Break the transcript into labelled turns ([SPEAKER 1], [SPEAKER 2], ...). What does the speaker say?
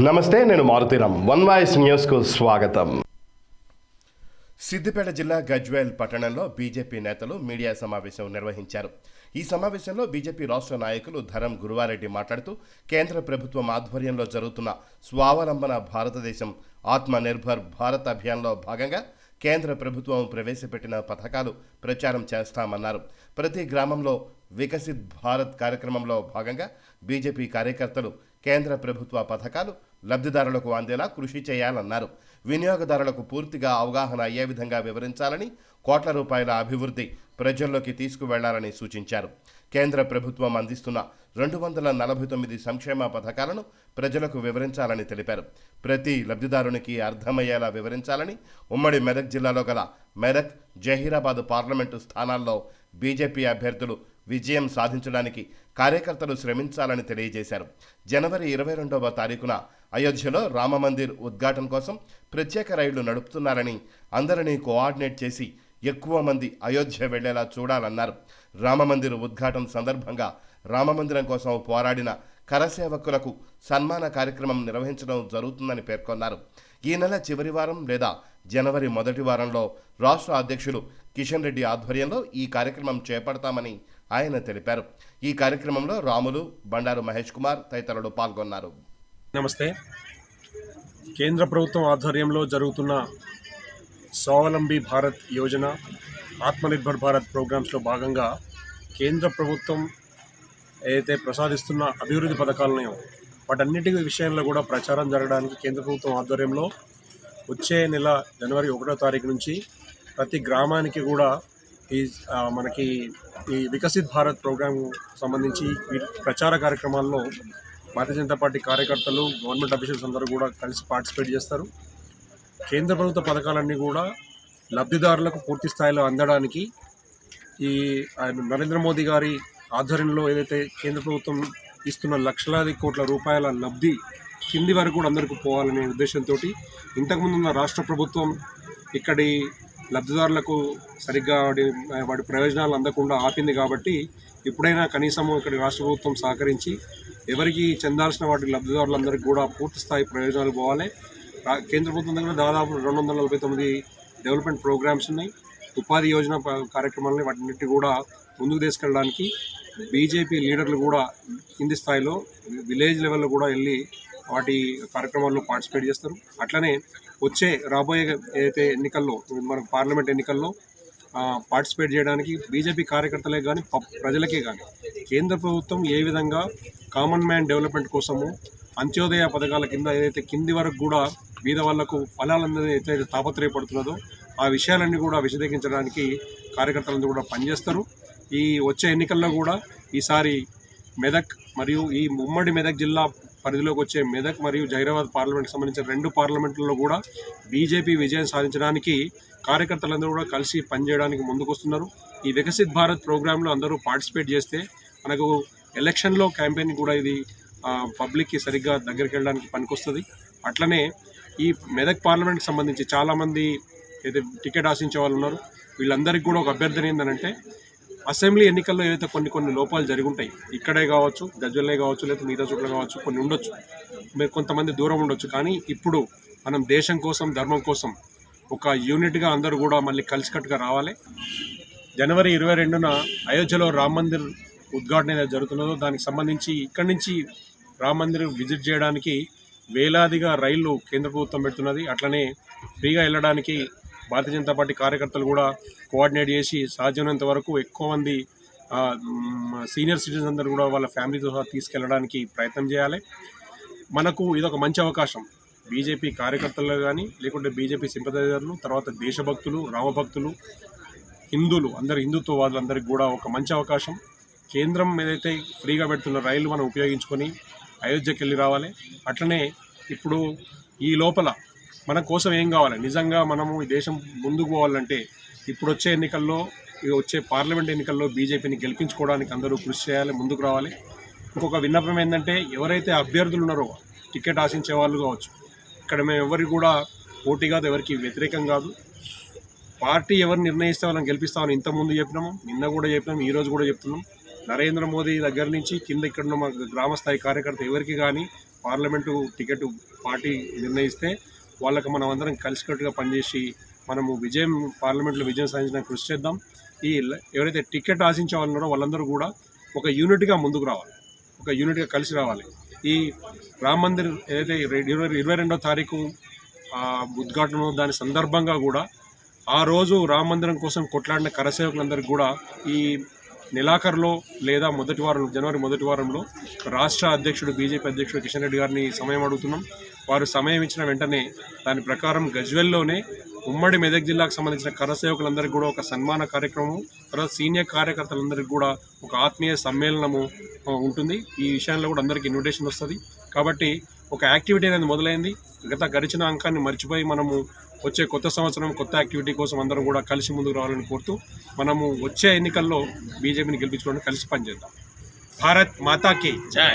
[SPEAKER 1] నమస్తే నేను Maruthi Ram one voice న్యూస్కు స్వాగతం.
[SPEAKER 2] సిద్దిపేట జిల్లా గజ్వేల్ పట్టణంలో బీజేపీ నేతలు మీడియా సమావేశం నిర్వహించారు. ఈ సమావేశంలో బీజేపీ రాష్ట్ర నాయకులు ధరం గురువారెడ్డి మాట్లాడుతూ కేంద్ర ప్రభుత్వం ఆధ్వర్యంలో జరుగుతున్న స్వావలంబన భారతదేశం ఆత్మనిర్భర్ భారత్ అభియాన్లో భాగంగా కేంద్ర ప్రభుత్వం ప్రవేశపెట్టిన పథకాలు ప్రచారం చేస్తామన్నారు. ప్రతి గ్రామంలో వికసిత్ భారత్ కార్యక్రమంలో భాగంగా బీజేపీ కార్యకర్తలు కేంద్ర ప్రభుత్వ పథకాలు లబ్ధిదారులకు అందేలా కృషి చేయాలన్నారు. వినియోగదారులకు పూర్తిగా అవగాహన అయ్యే విధంగా వివరించాలని కోట్ల రూపాయల అభివృద్ధి ప్రజల్లోకి తీసుకువెళ్ళాలని సూచించారు. కేంద్ర ప్రభుత్వం అందిస్తున్న రెండు వందల నలభై తొమ్మిది సంక్షేమ పథకాలను ప్రజలకు వివరించాలని తెలిపారు. ప్రతి లబ్ధిదారునికి అర్థమయ్యేలా వివరించాలని ఉమ్మడి మెదక్ జిల్లాలో గల మెదక్ జహీరాబాద్ పార్లమెంటు స్థానాల్లో బీజేపీ అభ్యర్థులు విజయం సాధించడానికి కార్యకర్తలు శ్రమించాలని తెలియజేశారు. జనవరి ఇరవై రెండవ తారీఖున అయోధ్యలో రామమందిర్ ఉద్ఘాటన కోసం ప్రత్యేక రైళ్ళు నడుపుతున్నారని అందరినీ కోఆర్డినేట్ చేసి ఎక్కువ మంది అయోధ్య వెళ్ళేలా చూడాలన్నారు. రామమందిర్ ఉద్ఘాటన సందర్భంగా రామమందిరం కోసం పోరాడిన కరసేవకులకు సన్మాన కార్యక్రమం నిర్వహించడం జరుగుతుందని పేర్కొన్నారు. ఈ నెల చివరి వారం లేదా జనవరి మొదటి వారంలో రాష్ట్ర అధ్యక్షులు కిషన్ రెడ్డి ఆధ్వర్యంలో ఈ కార్యక్రమం చేపడతామని ఆయన తెలిపారు. ఈ కార్యక్రమంలో రాములు బండారు మహేష్ కుమార్ తదితరులు పాల్గొన్నారు.
[SPEAKER 3] నమస్తే. కేంద్ర ప్రభుత్వం ఆధ్వర్యంలో జరుగుతున్న స్వావలంబి భారత్ యోజన ఆత్మనిర్భర్ భారత్ ప్రోగ్రామ్స్లో భాగంగా కేంద్ర ప్రభుత్వం ఏదైతే ప్రసాదిస్తున్న అభివృద్ధి పథకాలను వాటన్నిటి విషయంలో కూడా ప్రచారం జరగడానికి కేంద్ర ప్రభుత్వం ఆధ్వర్యంలో వచ్చే నెల జనవరి ఒకటో తారీఖు నుంచి ప్రతి గ్రామానికి కూడా ఈ మనకి ఈ వికసిత్ భారత్ ప్రోగ్రాం సంబంధించి ప్రచార కార్యక్రమాల్లో భారతీయ జనతా పార్టీ కార్యకర్తలు గవర్నమెంట్ అఫీషియల్స్ అందరూ కూడా కలిసి పార్టిసిపేట్ చేస్తారు. కేంద్ర ప్రభుత్వ పథకాలన్నీ కూడా లబ్ధిదారులకు పూర్తి స్థాయిలో అందడానికి ఈ ఆయన నరేంద్ర మోదీ గారి ఆధ్వర్యంలో ఏదైతే కేంద్ర ప్రభుత్వం ఇస్తున్న లక్షలాది కోట్ల రూపాయల లబ్ధి కింది వరకు కూడా అందరికీ పోవాలనే ఉద్దేశంతో ఇంతకుముందు ఉన్న రాష్ట్ర ప్రభుత్వం ఇక్కడి లబ్ధిదారులకు సరిగ్గా వాడి వాటి ప్రయోజనాలు అందకుండా ఆపింది కాబట్టి ఇప్పుడైనా కనీసం ఇక్కడ రాష్ట్ర ప్రభుత్వం సహకరించి ఎవరికి చెందాల్సిన వాటి లబ్ధిదారులందరికీ కూడా పూర్తి స్థాయి ప్రయోజనాలు పోవాలి. కేంద్ర ప్రభుత్వం దగ్గర దాదాపు రెండు వందల నలభై తొమ్మిది డెవలప్మెంట్ ప్రోగ్రామ్స్ ఉన్నాయి. ఉపాధి యోజన ప- కార్యక్రమాలని వాటిన్నిటి కూడా ముందుకు తీసుకెళ్ళడానికి బీజేపీ లీడర్లు కూడా కింది స్థాయిలో విలేజ్ లెవెల్లో కూడా వెళ్ళి వాటి కార్యక్రమాల్లో పార్టిసిపేట్ చేస్తారు. అట్లనే వచ్చే రాబోయే ఏదైతే ఎన్నికల్లో మన పార్లమెంట్ ఎన్నికల్లో పార్టిసిపేట్ చేయడానికి బీజేపీ కార్యకర్తలే కానీ ప- ప్రజలకే కానీ కేంద్ర ప్రభుత్వం ఏ విధంగా కామన్ మ్యాన్ డెవలప్మెంట్ కోసము అంత్యోదయ పథకాల కింద ఏదైతే కింది వరకు కూడా బీద వాళ్ళకు ఫలాలందరూ ఏదైతే తాపత్రయపడుతున్నదో ఆ విషయాలన్నీ కూడా విశదీకరించడానికి కార్యకర్తలందరూ కూడా పనిచేస్తారు. ఈ వచ్చే ఎన్నికల్లో కూడా ఈసారి మెదక్ మరియు ఈ ఉమ్మడి మెదక్ జిల్లా పరిధిలోకి వచ్చే మెదక్ మరియు జైరాబాద్ పార్లమెంట్కి సంబంధించిన రెండు పార్లమెంట్లలో కూడా బీజేపీ విజయం సాధించడానికి కార్యకర్తలందరూ కూడా కలిసి పనిచేయడానికి ముందుకొస్తున్నారు. ఈ వికసిత్ భారత్ ప్రోగ్రాంలో అందరూ పార్టిసిపేట్ చేస్తే మనకు ఎలక్షన్లో క్యాంపెయిన్ కూడా ఇది పబ్లిక్కి సరిగ్గా దగ్గరికి వెళ్ళడానికి పనికొస్తుంది. అట్లనే ఈ మెదక్ పార్లమెంట్కి సంబంధించి చాలామంది అయితే టికెట్ ఆశించే వాళ్ళు ఉన్నారు. వీళ్ళందరికీ కూడా ఒక అభ్యర్థన ఏంటంటే అసెంబ్లీ ఎన్నికల్లో ఏదైతే కొన్ని కొన్ని లోపాలు జరిగి ఉంటాయి ఇక్కడే కావచ్చు గజ్వల్లే కావచ్చు లేదా మిగతా చోట్ల కావచ్చు కొన్ని ఉండొచ్చు. మీరు కొంతమంది దూరం ఉండొచ్చు. కానీ ఇప్పుడు మనం దేశం కోసం ధర్మం కోసం ఒక యూనిట్గా అందరూ కూడా మళ్ళీ కలిసికట్టుగా రావాలి. జనవరి ఇరవై రెండున అయోధ్యలో రామ మందిర్ ఉద్ఘాటన ఏదైతే జరుగుతున్నదో దానికి సంబంధించి ఇక్కడి నుంచి రామ మందిర్ విజిట్ చేయడానికి వేలాదిగా రైళ్ళు కేంద్ర ప్రభుత్వం పెడుతున్నది. అట్లనే ఫ్రీగా వెళ్ళడానికి భారతీయ జనతా పార్టీ కార్యకర్తలు కూడా కోఆర్డినేట్ చేసి సాధ్యమైనంత వరకు ఎక్కువ మంది సీనియర్ సిటిజన్స్ అందరూ కూడా వాళ్ళ ఫ్యామిలీతో తీసుకెళ్ళడానికి ప్రయత్నం చేయాలి. మనకు ఇదొక మంచి అవకాశం. బీజేపీ కార్యకర్తలు కానీ లేకుంటే బీజేపీ సింపథైజర్లు తర్వాత దేశభక్తులు రామభక్తులు హిందువులు అందరు హిందుత్వవాదులందరికీ కూడా ఒక మంచి అవకాశం. కేంద్రం ఏదైతే ఫ్రీగా పెడుతున్న రైలు మనం ఉపయోగించుకొని అయోధ్యకి వెళ్ళి రావాలి. అట్లనే ఇప్పుడు ఈ లోపల మన కోసం ఏం కావాలి? నిజంగా మనము ఈ దేశం ముందుకు పోవాలంటే ఇప్పుడు వచ్చే ఎన్నికల్లో వచ్చే పార్లమెంట్ ఎన్నికల్లో బీజేపీని గెలిపించుకోవడానికి అందరూ కృషి చేయాలి ముందుకు రావాలి. ఇంకొక విన్నపం ఏంటంటే ఎవరైతే అభ్యర్థులు ఉన్నారో టికెట్ ఆశించే వాళ్ళు కావచ్చు. ఇక్కడ మేము ఎవరికి కూడా పోటీ కాదు ఎవరికి వ్యతిరేకం కాదు. పార్టీ ఎవరు నిర్ణయిస్తే వాళ్ళని గెలిపిస్తామని ఇంతకుముందు చెప్పినాము నిన్న కూడా చెప్పినాం ఈరోజు కూడా చెప్తున్నాం. నరేంద్ర మోదీ దగ్గర నుంచి కింద ఇక్కడ ఉన్న మా గ్రామస్థాయి కార్యకర్త ఎవరికి కానీ పార్లమెంటు టికెట్ పార్టీ నిర్ణయిస్తే వాళ్ళకి మనం అందరం కలిసికట్టుగా పనిచేసి మనము విజయం పార్లమెంట్లో విజయం సాధించడానికి కృషి చేద్దాం. ఈ ఎవరైతే టికెట్ ఆశించే వాళ్ళు ఉన్నారో వాళ్ళందరూ కూడా ఒక యూనిట్గా ముందుకు రావాలి. ఒక యూనిట్గా కలిసి రావాలి. ఈ రామ మందిర్ ఏదైతే ఇరవై ఇరవై రెండో తారీఖు ఉద్ఘాటన దాని సందర్భంగా కూడా ఆ రోజు రామ మందిరం కోసం కొట్లాడిన కరసేవకులందరికీ కూడా ఈ నెలాఖరులో లేదా మొదటి వారం జనవరి మొదటి వారంలో రాష్ట్ర అధ్యక్షుడు బీజేపీ అధ్యక్షుడు కిషన్ రెడ్డి గారిని సమయం అడుగుతున్నాం. వారు సమయం ఇచ్చిన వెంటనే దాని ప్రకారం గజ్వెల్లోనే ఉమ్మడి మెదక్ జిల్లాకు సంబంధించిన కరసేవకులందరికీ కూడా ఒక సన్మాన కార్యక్రమం తర్వాత సీనియర్ కార్యకర్తలందరికీ కూడా ఒక ఆత్మీయ సమ్మేళనము ఉంటుంది. ఈ విషయంలో కూడా అందరికీ ఇన్విటేషన్ వస్తుంది. కాబట్టి ఒక యాక్టివిటీ అనేది మొదలైంది. గత గడిచిన అంకాన్ని మర్చిపోయి మనము వచ్చే కొత్త సంవత్సరం కొత్త యాక్టివిటీ కోసం అందరం కూడా కలిసి ముందుకు రావాలని కోరుతూ మనము వచ్చే ఎన్నికల్లో బీజేపీని గెలిపించుకోవడానికి కలిసి పనిచేద్దాం. భారత్ మాతాకి జై!